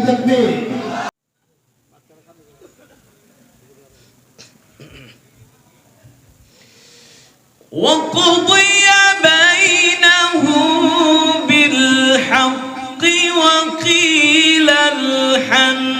لله تكبير وقضي بينهم بالحق وقيل الحمد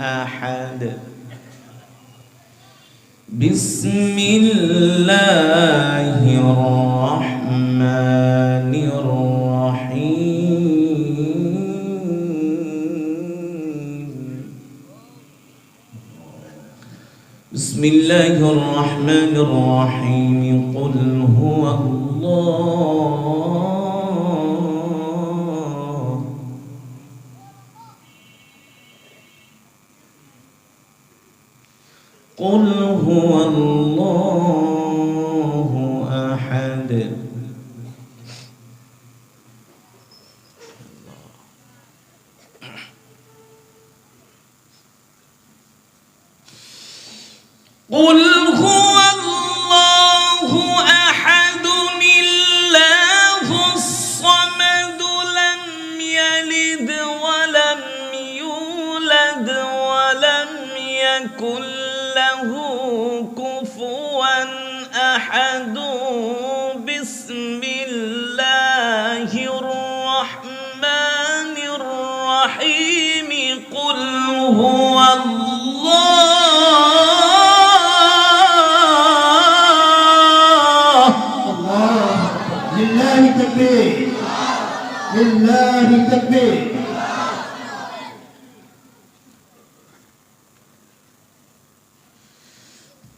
أحد. بسم الله الرحمن الرحيم. بسم الله الرحمن الرحيم. قل هو الله. قل هو الله أحد. قل هو الله أحد. الله الصمد لم يلد ولم يولد ولم يكن له كفوا أحد بسم الله الرحمن الرحيم. قل هو الله. الله. لله تكبير. لله تكبير.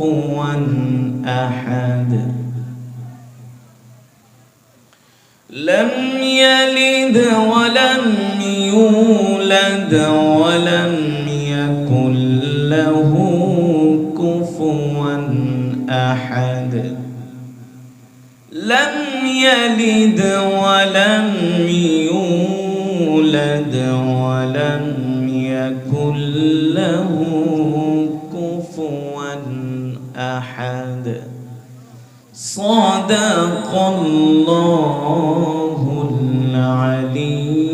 كفوا أحد. لم يلد ولم يولد ولم يكن له كفوا أحد. لم يلد ولم يولد ولم يكن له أحد. صدق الله العلي.